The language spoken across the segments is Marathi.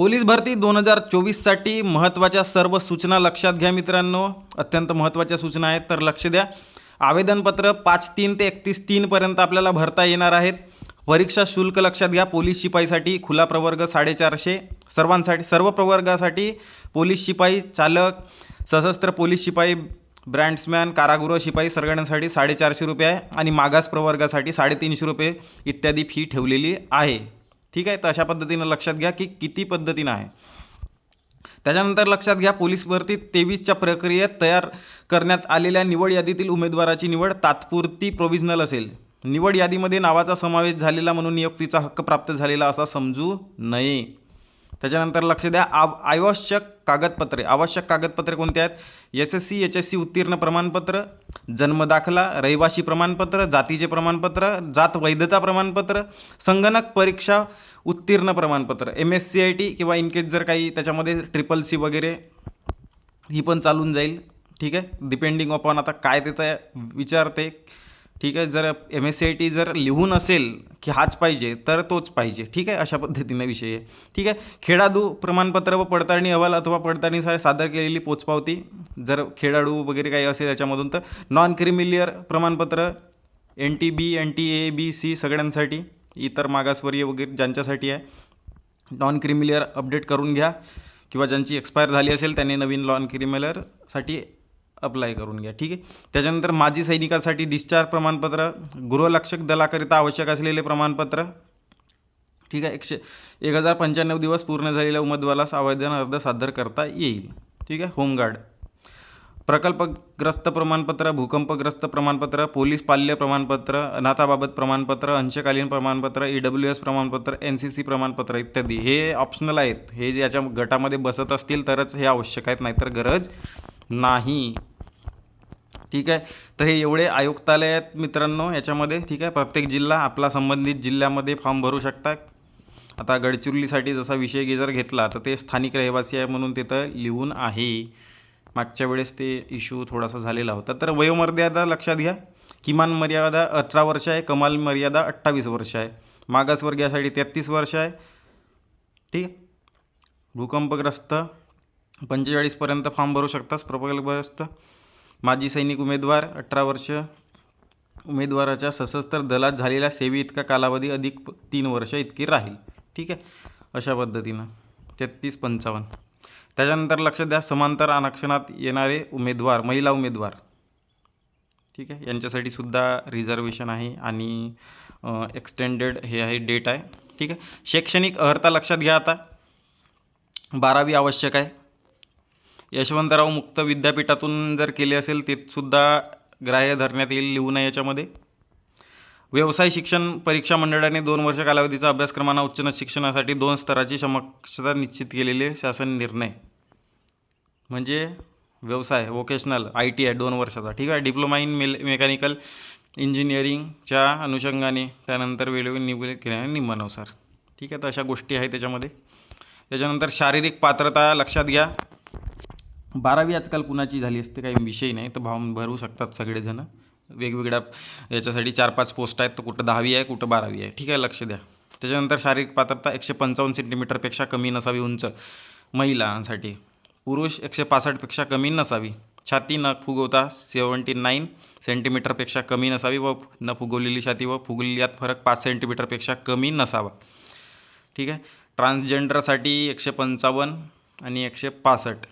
पोलीस भरती दोन हजार चोवीससाठी महत्त्वाच्या सर्व सूचना लक्षात घ्या मित्रांनो. अत्यंत महत्त्वाच्या सूचना आहेत तर लक्ष द्या. आवेदनपत्र पाच तीन ते एकतीस तीनपर्यंत आपल्याला भरता येणार आहेत. परीक्षा शुल्क लक्षात घ्या पोलीस शिपाईसाठी खुला प्रवर्ग साडेचारशे. सर्वांसाठी सर्व प्रवर्गासाठी पोलीस शिपाई चालक सशस्त्र पोलीस शिपाई ब्रँड्समॅन कारागृह शिपाई सगळ्यांसाठी साडेचारशे रुपये आहे आणि मागास प्रवर्गासाठी साडेतीनशे रुपये इत्यादी फी ठेवलेली आहे. ठीक आहे? तर अशा पद्धतीनं लक्षात घ्या की किती पद्धतीनं आहे. त्याच्यानंतर लक्षात घ्या पोलीस भरती तेवीसच्या प्रक्रियेत तयार करण्यात आलेल्या निवड यादीतील उमेदवाराची निवड तात्पुरती प्रोव्हिजनल असेल. निवड यादीमध्ये नावाचा समावेश झालेला म्हणून नियुक्तीचा हक्क प्राप्त झालेला असा समजू नये. त्याच्यानंतर लक्ष द्या आव आवश्यक कागदपत्रे. आवश्यक कागदपत्रे कोणते आहेत? S S C H S C उत्तीर्ण प्रमाणपत्र जन्मदाखला रहिवासी प्रमाणपत्र जातीचे प्रमाणपत्र जात वैधता प्रमाणपत्र संगणक परीक्षा उत्तीर्ण प्रमाणपत्र. M S C I T किंवा इनकेस जर काही त्याच्यामध्ये ट्रिपल सी वगैरे ही पण चालून जाईल. ठीक आहे? डिपेंडिंग अपॉन आता काय ते विचारते. ठीक आहे? जर M S C I T जर लिहून असेल की हाच पाहिजे तर तोच पाहिजे. ठीक आहे? अशा पद्धतीने विषय आहे. ठीक आहे? खेळाडू प्रमाणपत्र व पडताळणी अहवाल अथवा पडताळणी सा- सादर केलेली पोचपावती जर खेळाडू वगैरे काही असेल त्याच्यामधून तर नॉन क्रिमिलियर प्रमाणपत्र N T B N T A B C सगळ्यांसाठी इतर मागासवर्गीय वगैरे ज्यांच्यासाठी आहे नॉन क्रिमिलियर अपडेट करून घ्या. किंवा ज्यांची एक्सपायर झाली असेल त्यांनी नवीन नॉन क्रिमिलरसाठी अप्लाय करून घ्या. ठीक आहे? त्याच्यानंतर माजी सैनिकासाठी डिस्चार्ज प्रमाणपत्र गृहरक्षक दलाकरिता आवश्यक असलेले प्रमाणपत्र. ठीक आहे? एकशे एक हजार पंच्याण्णव दिवस पूर्ण झालेल्या उमेदवारास आवेदन अर्ज सादर करता येईल. ठीक आहे? होमगार्ड. प्रकल्पग्रस्त प्रमाणपत्र भूकंपग्रस्त प्रमाणपत्र पोलीस पाल्य प्रमाणपत्र अनाथाबाबत प्रमाणपत्र अंशकालीन प्रमाणपत्र ई डब्ल्यू एस प्रमाणपत्र एन सी सी प्रमाणपत्र इत्यादी. हे ऑप्शनल आहेत. हे जे याच्या गटामध्ये बसत असतील तरच हे आवश्यक आहेत नाहीतर गरज नाही. ठीक आहे? तर हे एवढे आयुक्तालय आहेत मित्रांनो याच्यामध्ये. ठीक आहे? प्रत्येक जिल्हा आपला संबंधित जिल्ह्यामध्ये फॉर्म भरू शकता आता गडचिरोलीसाठी जसा विषय जर घेतला तर ते स्थानिक रहिवासी आहे म्हणून तिथं लिहून आहे. मागच्या वेळेस ते इश्यू थोडासा झालेला होता. तर वयोमर्यादा लक्षात घ्या. किमान मर्यादा अठरा वर्ष आहे कमाल मर्यादा अठ्ठावीस वर्ष आहे. मागासवर्गीयासाठी तेहत्तीस वर्ष आहे. ठीक आहे? भूकंपग्रस्त पंचेचाळीसपर्यंत फॉर्म भरू शकतास प्रकल्पग्रस्त. माजी सैनिक उमेदवार अठरा वर्ष. उमेदवाराच्या सशस्त्र दलात झालेल्या सेवी इतका कालावधी अधिक तीन वर्ष इतकी राहील. ठीक आहे? अशा पद्धतीनं. तेहतीस पंचावन्न. त्याच्यानंतर लक्ष द्या समांतर आरक्षणात येणारे उमेदवार महिला उमेदवार. ठीक आहे? यांच्यासाठी सुद्धा रिझर्वेशन आहे आणि एक्सटेंडेड हे आहे डेट आहे. ठीक आहे? शैक्षणिक अर्हता लक्षात घ्या आता. बारावी आवश्यक आहे. यशवंतराव मुक्त विद्यापीठातून जर केले असेल ते सुद्धा ग्राह्य धरण्यात येईल लिहू नये याच्यामध्ये. व्यवसाय शिक्षण परीक्षा मंडळाने दोन वर्ष कालावधीचा अभ्यासक्रमांना उच्च शिक्षणासाठी दोन स्तराची समक्षता निश्चित केलेले शासन निर्णय. म्हणजे व्यवसाय वोकेशनल आय टी आय दोन वर्षाचा. ठीक आहे? डिप्लोमा इन मेल मेकॅनिकल इंजिनिअरिंगच्या अनुषंगाने त्यानंतर वेळोवेळी निवड केल्याने नियमानुसार ठीक आहे? तर अशा गोष्टी आहेत त्याच्यामध्ये. त्याच्यानंतर शारीरिक पात्रता लक्षात घ्या. बारावी आजकाल कुणाची झाली असते? काही विषय नाही तर भाव भरू शकतात सगळेजणं. वेगवेगळ्या याच्यासाठी चार पाच पोस्ट आहेत तर कुठं दहावी आहे कुठं बारावी आहे. ठीक आहे लक्ष द्या. त्याच्यानंतर शारीरिक पात्रता एकशे पंचावन्न सेंटीमीटरपेक्षा कमी नसावी उंच महिलांसाठी. पुरुष एकशे पासष्टपेक्षा कमी नसावी. छाती न फुगवता सेवन्टी नाईन सेंटीमीटरपेक्षा कमी नसावी व न फुगवलेली छाती व फुगलेली यात फरक पाच सेंटीमीटरपेक्षा कमी नसावा. ठीक आहे? ट्रान्सजेंडरसाठी एकशे पंचावन्न आणि एकशे पासष्ट.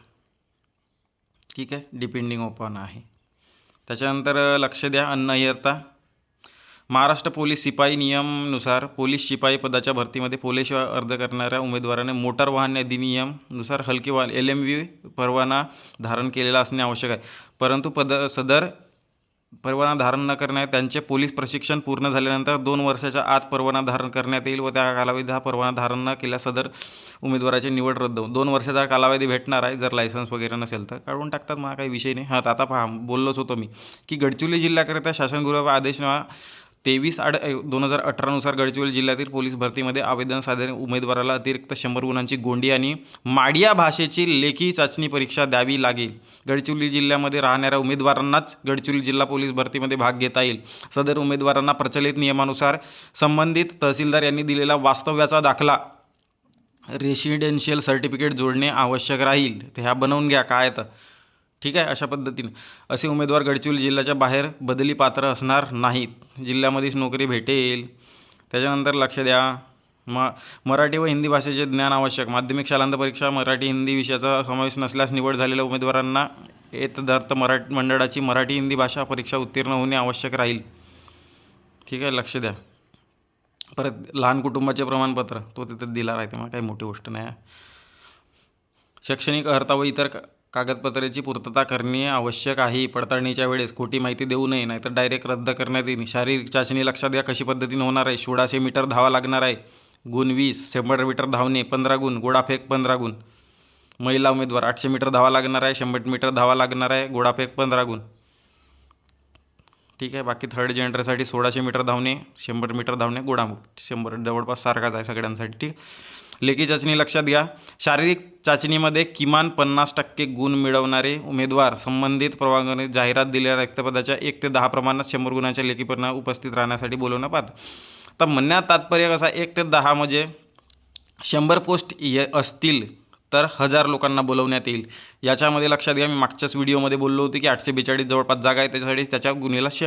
ठीक आहे? डिपेंडिंग ओपन आहे. त्याच्यानंतर लक्ष द्या अन्न इयत्ता. महाराष्ट्र पोलीस शिपाई नियमनुसार पोलीस शिपाई पदाच्या भरतीमध्ये पोलीसशिवाय अर्ज करणाऱ्या उमेदवाराने मोटार वाहन अधिनियमनुसार हलके वाहन एल एम व्ही परवाना धारण केलेला असणे आवश्यक आहे. परंतु पद सदर परवाना धारण न करण्यात त्यांचे पोलीस प्रशिक्षण पूर्ण झाल्यानंतर दोन वर्षाच्या आत परवाना धारण करण्यात येईल व त्या कालावधीत हा परवाना धारण न केल्या सदर उमेदवाराची निवड रद्द दोन वर्षाचा कालावधी भेटणार आहे जर लायसन्स वगैरे नसेल तर. काढून टाकतात मला काही विषय नाही. हां आता पहा बोललोच होतो मी की गडचिरोली जिल्ह्याकरिता शासन गृह आदेश तेवीस आड दोन हजार अठरानुसार गडचिरोली जिल्ह्यातील पोलीस भरतीमध्ये आवेदन सादर उमेदवाराला अतिरिक्त शंभर गुणांची गोंडी आणि माडिया भाषेची लेखी चाचणी परीक्षा द्यावी लागेल. गडचिरोली जिल्ह्यामध्ये राहणाऱ्या उमेदवारांनाच गडचिरोली जिल्हा पोलीस भरतीमध्ये भाग घेता येईल. सदर उमेदवारांना प्रचलित नियमानुसार संबंधित तहसीलदार यांनी दिलेला वास्तव्याचा दाखला रेसिडेन्शियल सर्टिफिकेट जोडणे आवश्यक राहील. ह्या बनवून घ्या काय तर. ठीक आहे? अशा पद्धतीने. असे उमेदवार गडचिरोली जिल्ह्याच्या बाहेर बदली पात्र असणार नाहीत. जिल्ह्यामध्येच नोकरी भेटेल. त्याच्यानंतर लक्ष द्या. म मराठी व हिंदी भाषेचे ज्ञान आवश्यक. माध्यमिक शालांत परीक्षा मराठी हिंदी विषयाचा समावेश नसल्यास निवड झालेल्या उमेदवारांना येतदार्थ मराठी मंडळाची मराठी हिंदी भाषा परीक्षा उत्तीर्ण होणे आवश्यक राहील. ठीक आहे? लक्ष द्या. परत लहान कुटुंबाचे प्रमाणपत्र. तो तिथं दिला राहते. मग काही मोठी गोष्ट नाही आहे. शैक्षणिक अर्हता व इतर कागदपत्राची पूर्तता करणे आवश्यक आहे. पडताळणीच्या वेळेस खोटी माहिती देऊ नये नाहीतर डायरेक्ट रद्द करण्यात येईल शारीरिक चाचणी लक्षात घ्या कशी पद्धतीने होणार आहे. सोळाशे मीटर धावा लागणार आहे. गुण वीस शंभर मीटर धावणे पंधरा गुण गोडाफेक पंधरा गुण. महिला उमेदवार आठशे मीटर धावा लागणार आहे शंभर मीटर धावा लागणार आहे गोडाफेक पंधरा गुण. ठीक आहे बाकी थर्ड जेंडरसाठी सोळाशे मीटर धावणे शंभर मीटर धावणे गोडामुट शंभर जवळपास सारखाच आहे सगळ्यांसाठी ठीक लेखी चाचणी लक्षात घ्या. शारीरिक चाचणीमध्ये किमान पन्नास टक्के गुण मिळवणारे उमेदवार संबंधित प्रभागाने जाहिरात दिलेल्या रिक्तपदाच्या एक ते दहा प्रमाणात शंभर गुणांच्या लेखीपर्यंत उपस्थित राहण्यासाठी बोलवण्यात पाहत तर म्हणण्यात तात्पर्य कसा? एक ते दहा म्हणजे शंभर पोस्ट ये असतील तर हजार लोकांना बोलवण्यात येईल. याच्यामध्ये लक्षात घ्या मी मागच्याच व्हिडिओमध्ये बोललो होतो की आठशे बेचाळीस जवळपास जागा आहे त्याच्यासाठी त्याच्या गुन्हेला श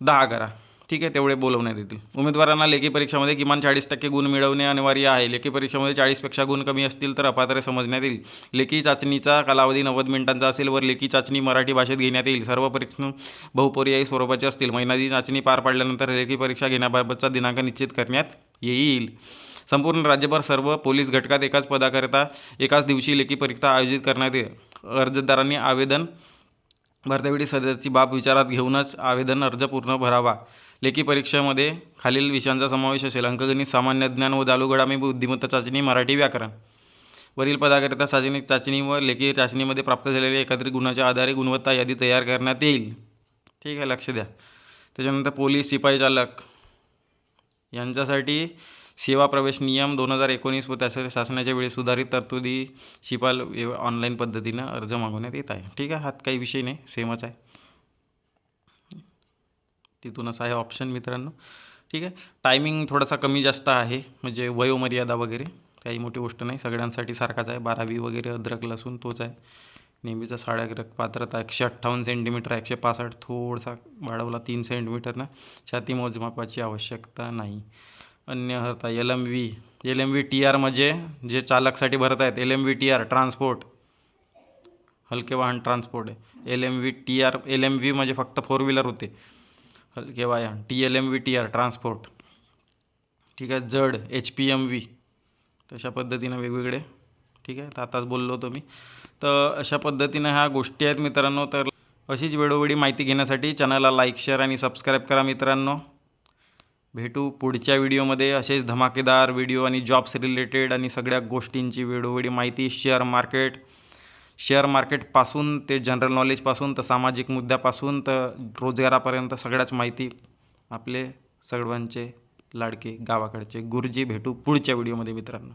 दहा करा. ठीक आहे तेवढे बोलवण्यात येतील. उमेदवारांना लेखी परीक्षामध्ये किमान चाळीस टक्के गुण मिळवणे अनिवार्य आहे. लेखी परीक्षेमध्ये चाळीसपेक्षा गुण कमी असतील तर अपात्र समजण्यात येईल. लेखी चाचणीचा कालावधी नव्वद मिनिटांचा असेल वर लेखी चाचणी मराठी भाषेत घेण्यात येईल. सर्व परीक्षा बहुपर्यायी स्वरूपाचे असतील. महिनादी चाचणी पार पाडल्यानंतर लेखी परीक्षा घेण्याबाबतचा दिनांक निश्चित करण्यात येईल. संपूर्ण राज्यभर सर्व पोलीस घटकात एकाच पदाकरिता एकाच दिवशी लेखी परीक्षा आयोजित करण्यात येईल. अर्जदारांनी आवेदन भरतेवेळी सदरची बाब विचारात घेऊनच आवेदन अर्ज पूर्ण भरावा. लेखी परीक्षेमध्ये खालील विषयांचा समावेश असेल. अंकगणित सामान्य ज्ञान व जालूगडामी बुद्धिमत्ता चाचणी मराठी व्याकरण. वरील पदाकरिता सार्वजनिक चाचणी व लेखी चाचणीमध्ये प्राप्त झालेल्या एकत्रित गुणाच्या आधारे गुणवत्ता यादी तयार करण्यात येईल. ठीक आहे लक्ष द्या. त्याच्यानंतर पोलीस शिपाई चालक यांच्यासाठी सेवा प्रवेश नियम दोन हजार एकोणीस व त्यासाठी शासनाच्या वेळी सुधारित तरतुदी शिपाल ऑनलाईन पद्धतीनं अर्ज मागवण्यात येत आहे. ठीक आहे? हात काही विषय नाही. सेमच आहे. तिथूनच आहे ऑप्शन मित्रांनो. ठीक आहे? टायमिंग थोडासा कमी जास्त आहे. म्हणजे वयोमर्यादा वगैरे काही मोठी गोष्ट नाही. सगळ्यांसाठी सारखाच आहे. बारावी वगैरे अद्रक लसूण तोच आहे. नेहमीचा साड्या पात्रता एकशे अठ्ठावन्न सेंटीमीटर एकशे पासष्ट थोडासा वाढवला तीन सेंटीमीटरनं छाती मोजमापाची आवश्यकता नाही. अन्य हरता L M V L M V T R म्हणजे जे चालकसाठी भरत आहेत L M V T R transport हलके वाहन ट्रान्सपोर्ट आहे. L M V T R L M V म्हणजे फक्त फोर व्हीलर होते. हलके वाहन. T L M V T R transport ठीक आहे जड एच पी एम व्ही तशा पद्धतीनं वेगवेगळे. ठीक आहे तर आताच बोललो होतो मी. तर अशा पद्धतीनं ह्या गोष्टी आहेत मित्रांनो. तर अशीच वेळोवेळी माहिती घेण्यासाठी चॅनलला लाईक शेअर आणि सबस्क्राईब करा मित्रांनो. भेटू पुढच्या व्हिडिओमध्ये. असेच धमाकेदार व्हिडिओ आणि जॉब्स रिलेटेड आणि सगळ्या गोष्टींची वेळोवेळी माहिती शेअर मार्केट शेअर मार्केटपासून ते जनरल नॉलेजपासून तर सामाजिक मुद्द्यापासून तर रोजगारापर्यंत सगळ्याच माहिती आपले सर्वांचे लाडके गावाकडचे गुरुजी. भेटू पुढच्या व्हिडिओमध्ये मित्रांनो.